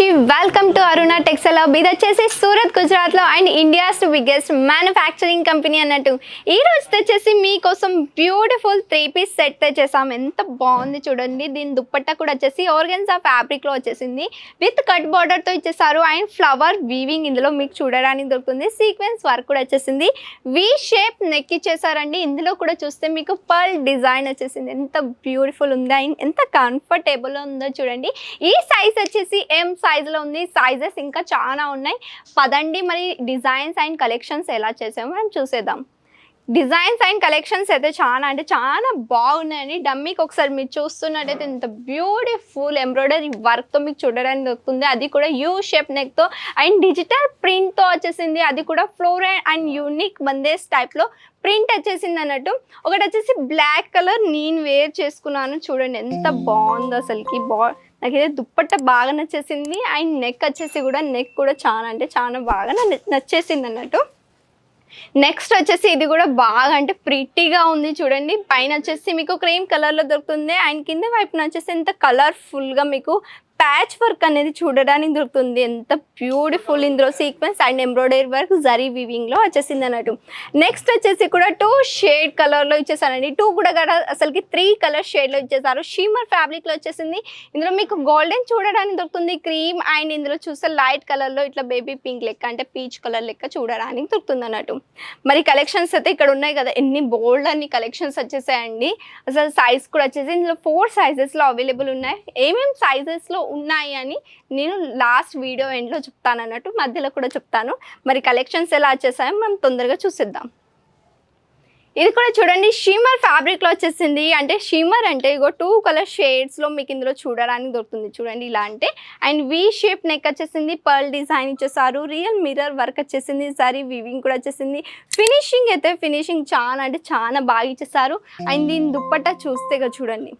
Khushi welcome to Aruna textile hub ఇది వచ్చేసి సూరత్ గుజరాత్లో and India's biggest manufacturing company అన్నట్టు. ఈ రోజు తెచ్చేసి మీకోసం బ్యూటిఫుల్ త్రీ పీస్ సెట్ తెచ్చేసాం. ఎంత బాగుంది చూడండి. దీని దుప్పట్టా కూడా వచ్చేసి ఆర్గన్స్ ఆఫ్ ఫ్యాబ్రిక్లో వచ్చేసింది. విత్ కట్ బార్డర్తో ఇచ్చేసారు. అండ్ ఫ్లవర్ వీవింగ్ ఇందులో మీకు చూడడానికి దొరుకుతుంది. సీక్వెన్స్ వర్క్ కూడా వచ్చేసింది. వి షేప్ నెక్ ఇచ్చేసారండి. ఇందులో కూడా చూస్తే మీకు పర్ల్ డిజైన్ వచ్చేసింది. ఎంత బ్యూటిఫుల్ ఉంది. అండ్ ఎంత కంఫర్టబుల్ ఉందో చూడండి. ఈ సైజ్ వచ్చేసి ఎం సైజులో ఉంది. సైజెస్ ఇంకా చాలా ఉన్నాయి. పదండి మరి డిజైన్స్ అండ్ కలెక్షన్స్ ఎలా చేసామో మనం చూసేద్దాం. డిజైన్స్ అండ్ కలెక్షన్స్ అయితే చాలా అంటే చాలా బాగున్నాయండి. డమ్మీకి ఒకసారి మీరు చూస్తున్నట్టయితే ఇంత బ్యూటిఫుల్ ఎంబ్రాయిడరీ వర్క్తో మీకు చూడడానికి దొరుకుతుంది. అది కూడా యూ షేప్ నెక్తో అండ్ డిజిటల్ ప్రింట్తో వచ్చేసింది. అది కూడా ఫ్లోర్ అండ్ యూనిక్ మందేస్ టైప్లో ప్రింట్ వచ్చేసింది అన్నట్టు. ఒకటి వచ్చేసి బ్లాక్ కలర్ నేను వేర్ చేసుకున్నాను. చూడండి ఎంత బాగుందో అసలుకి. బా నాకైతే దుప్పట్ట బాగా నచ్చేసింది. అండ్ నెక్ వచ్చేసి కూడా నెక్ కూడా చాలా అంటే చాలా బాగా నచ్చేసింది అన్నట్టు. నెక్స్ట్ వచ్చేసి ఇది కూడా బాగా అంటే ప్రిట్టీగా ఉంది చూడండి. పైన వచ్చేసి మీకు క్రీమ్ కలర్లో దొరుకుతుంది. అండ్ కింద వైపున వచ్చేసి ఎంత కలర్ఫుల్గా మీకు ప్యాచ్ వర్క్ అనేది చూడడానికి దొరుకుతుంది. ఎంత బ్యూటిఫుల్ ఇందులో sequence and embroidery work zari వీవింగ్లో వచ్చేసింది అన్నట్టు. నెక్స్ట్ వచ్చేసి కూడా టూ షేడ్ కలర్లో ఇచ్చేసారండి టూ కూడా కదా అసలుకి త్రీ కలర్ షేడ్లో ఇచ్చేసారు. షీమర్ ఫ్యాబ్రిక్లో వచ్చేసింది. ఇందులో మీకు గోల్డెన్ చూడడానికి దొరుకుతుంది. క్రీమ్ అండ్ ఇందులో చూస్తే లైట్ కలర్లో ఇట్లా బేబీ పింక్ లెక్క అంటే పీచ్ కలర్ లెక్క చూడడానికి దొరుకుతుంది అన్నట్టు. మరి కలెక్షన్స్ అయితే ఇక్కడ ఉన్నాయి కదా. ఎన్ని బోల్డ్ అన్ని కలెక్షన్స్ వచ్చేసాయండి. అసలు సైజ్ కూడా వచ్చేసి ఇందులో ఫోర్ సైజెస్లో అవైలబుల్ ఉన్నాయి. ఏమేమి సైజెస్లో ఉన్నాయి అని నేను లాస్ట్ వీడియో ఎండ్లో చెప్తాను అన్నట్టు మధ్యలో కూడా చెప్తాను. మరి కలెక్షన్స్ ఎలా వచ్చేసాయో మనం తొందరగా చూసిద్దాం. ఇది కూడా చూడండి షీమర్ ఫ్యాబ్రిక్లో వచ్చేసింది. అంటే షీమర్ అంటే ఇగో టూ కలర్ షేడ్స్లో మీకు ఇందులో చూడడానికి దొరుకుతుంది. చూడండి ఇలా అంటే. అండ్ వి షేప్ నెక్ వచ్చేసింది పర్ల్ డిజైన్ ఇచ్చేసారు. రియల్ మిర్రర్ వర్క్ వచ్చేసింది సారీ వివింగ్ కూడా వచ్చేసింది. ఫినిషింగ్ అయితే ఫినిషింగ్ చాలా అంటే చాలా బాగా ఇచ్చేసారు. అండ్ దీని దుప్పట్ట చూస్తేగా చూడండి.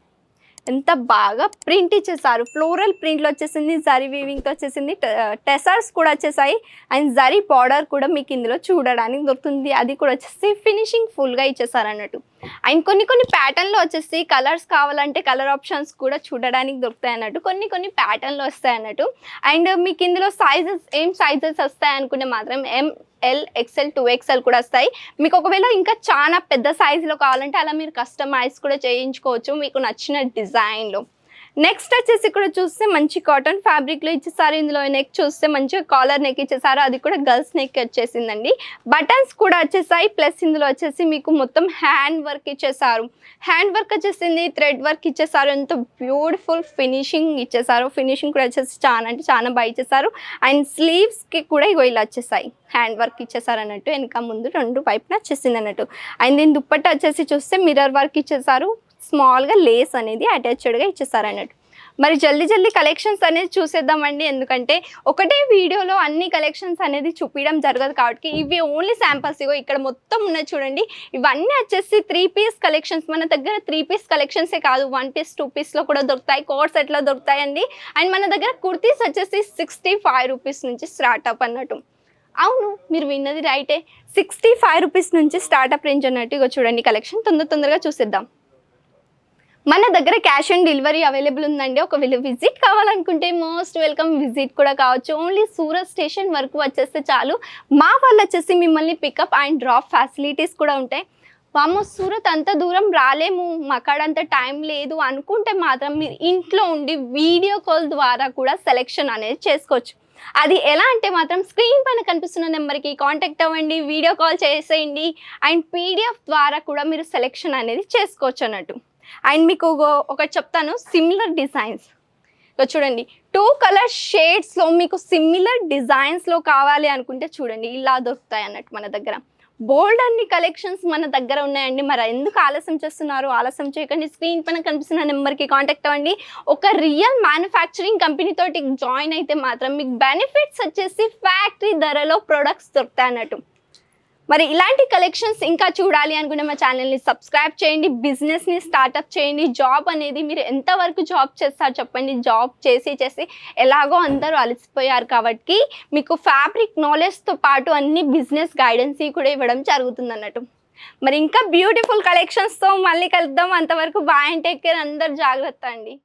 ఎంత బాగా ప్రింట్ ఇచ్చేసారు ఫ్లోరల్ ప్రింట్లో వచ్చేసింది జరీ వీవింగ్తో వచ్చేసింది టెసర్స్ కూడా వచ్చేసాయి. అండ్ జరీ బార్డర్ కూడా మీకు ఇందులో చూడడానికి దొరుకుతుంది. అది కూడా వచ్చేసి ఫినిషింగ్ ఫుల్గా ఇచ్చేసారు అన్నట్టు అండ్ కొన్ని కొన్ని ప్యాటర్న్లో వచ్చేసి కలర్స్ కావాలంటే కలర్ ఆప్షన్స్ కూడా చూడడానికి దొరుకుతాయి అన్నట్టు కొన్ని కొన్ని ప్యాటర్న్లో వస్తాయి అన్నట్టు అండ్ మీకు ఇందులో సైజెస్ ఏం సైజెస్ వస్తాయి అనుకుంటే మాత్రం M L XL two XL కూడా వస్తాయి. మీకు ఒకవేళ ఇంకా చాలా పెద్ద సైజులో కావాలంటే అలా మీరు కస్టమైజ్ కూడా చేయించుకోవచ్చు. మీకు నచ్చిన డిజైన్లో నెక్స్ట్ వచ్చేసి ఇక్కడ చూస్తే మంచి కాటన్ ఫ్యాబ్రిక్లో ఇచ్చేసారు ఇందులో నెక్ చూస్తే మంచిగా కాలర్ నెక్ ఇచ్చేసారు అది కూడా గర్ల్స్ నెక్ వచ్చేసిందండి. బటన్స్ కూడా వచ్చేసాయి ప్లస్ ఇందులో వచ్చేసి మీకు మొత్తం హ్యాండ్ వర్క్ ఇచ్చేసారు హ్యాండ్ వర్క్ వచ్చేసింది థ్రెడ్ వర్క్ ఇచ్చేసారు ఎంతో బ్యూటిఫుల్ ఫినిషింగ్ ఇచ్చేసారు ఫినిషింగ్ కూడా వచ్చేసి చాలా అంటే చాలా బాగా ఇచ్చేసారు అండ్ స్లీవ్స్కి కూడా ఇగో ఇలా వచ్చేసాయి. హ్యాండ్ వర్క్ ఇచ్చేసారు అన్నట్టు వెనక ముందు రెండు వైపున వచ్చేసింది అన్నట్టు. అండ్ దీని దుప్పట్ట వచ్చేసి చూస్తే మిర్రర్ వర్క్ ఇచ్చేసారు స్మాల్గా లేస్ అనేది అటాచ్డ్గా ఇచ్చేస్తారు అన్నట్టు మరి జల్దీ జల్దీ కలెక్షన్స్ అనేది చూసేద్దామండి. ఎందుకంటే ఒకటే వీడియోలో అన్ని కలెక్షన్స్ అనేది చూపించడం జరగదు కాబట్టి ఇవి ఓన్లీ శాంపల్స్. ఇగో ఇక్కడ మొత్తం ఉన్నాయి చూడండి. ఇవన్నీ వచ్చేసి త్రీ పీస్ కలెక్షన్స్. మన దగ్గర త్రీ పీస్ కలెక్షన్సే కాదు. వన్ పీస్ టూ పీస్లో కూడా దొరుకుతాయి. కోడ్స్ సెట్లో దొరుకుతాయండి? అండ్ మన దగ్గర కుర్తీస్ వచ్చేసి సిక్స్టీ ఫైవ్ రూపీస్ నుంచి స్టార్ట్ అప్ అన్నట్టు. అవును మీరు విన్నది రైటే. సిక్స్టీ ఫైవ్ రూపీస్ నుంచి స్టార్ట్అప్ రేంజ్ అన్నట్టు ఇగో చూడండి. కలెక్షన్ తొందర తొందరగా చూసేద్దాం. మన దగ్గర క్యాష్ ఆన్ డెలివరీ అవైలబుల్ ఉందండి. ఒకవేళ విజిట్ కావాలనుకుంటే మోస్ట్ వెల్కమ్ విజిట్ కూడా కావచ్చు. ఓన్లీ సూరత్ స్టేషన్ వరకు వచ్చేస్తే చాలు. మా వాళ్ళు వచ్చేసి మిమ్మల్ని పికప్ అండ్ డ్రాప్ ఫెసిలిటీస్ కూడా ఉంటాయి. వామో సూరత్ అంత దూరం రాలేము. మాకాడంత టైం లేదు అనుకుంటే మాత్రం మీరు ఇంట్లో ఉండి వీడియో కాల్ ద్వారా కూడా సెలెక్షన్ అనేది చేసుకోవచ్చు. అది ఎలా అంటే మాత్రం స్క్రీన్ పైన కనిపిస్తున్న నెంబర్కి కాంటాక్ట్ అవ్వండి వీడియో కాల్ చేసేయండి అండ్ పీడిఎఫ్ ద్వారా కూడా మీరు సెలెక్షన్ అనేది చేసుకోవచ్చు అన్నట్టు. అండ్ మీకు ఒక- ఒకటి చెప్తాను సిమిలర్ డిజైన్స్ ఇక చూడండి టూ కలర్ షేడ్స్లో మీకు సిమిలర్ డిజైన్స్లో కావాలి అనుకుంటే చూడండి ఇలా దొరుకుతాయి అన్నట్టు మన దగ్గర. బోల్డ్ అన్ని కలెక్షన్స్ మన దగ్గర ఉన్నాయండి. మరి ఎందుకు ఆలస్యం చేస్తున్నారు? ఆలస్యం చేయకండి. స్క్రీన్ పైన కనిపిస్తున్న నెంబర్కి కాంటాక్ట్ అవ్వండి. ఒక రియల్ మ్యానుఫ్యాక్చరింగ్ కంపెనీ తోటి జాయిన్ అయితే మాత్రం మీకు బెనిఫిట్స్ వచ్చేసి ఫ్యాక్టరీ ధరలో ప్రొడక్ట్స్ దొరుకుతాయి అన్నట్టు. మరి ఇలాంటి కలెక్షన్స్ ఇంకా చూడాలి అనుకునే మా ఛానల్ని సబ్స్క్రైబ్ చేయండి బిజినెస్ని స్టార్ట్అప్ చేయండి. జాబ్ అనేది మీరు ఎంతవరకు జాబ్ చేస్తారు చెప్పండి. జాబ్ చేసి చేసి ఎలాగో అందరూ అలసిపోయారు కాబట్టి మీకు ఫ్యాబ్రిక్ నాలెడ్జ్తో పాటు అన్ని బిజినెస్ గైడెన్స్ కూడా ఇవ్వడం జరుగుతుంది అన్నట్టు. మరి ఇంకా బ్యూటిఫుల్ కలెక్షన్స్తో మళ్ళీ కలుద్దాం. అంతవరకు బాయ్ అండ్ టేక్ కేర్ అందరు జాగ్రత్త అండి.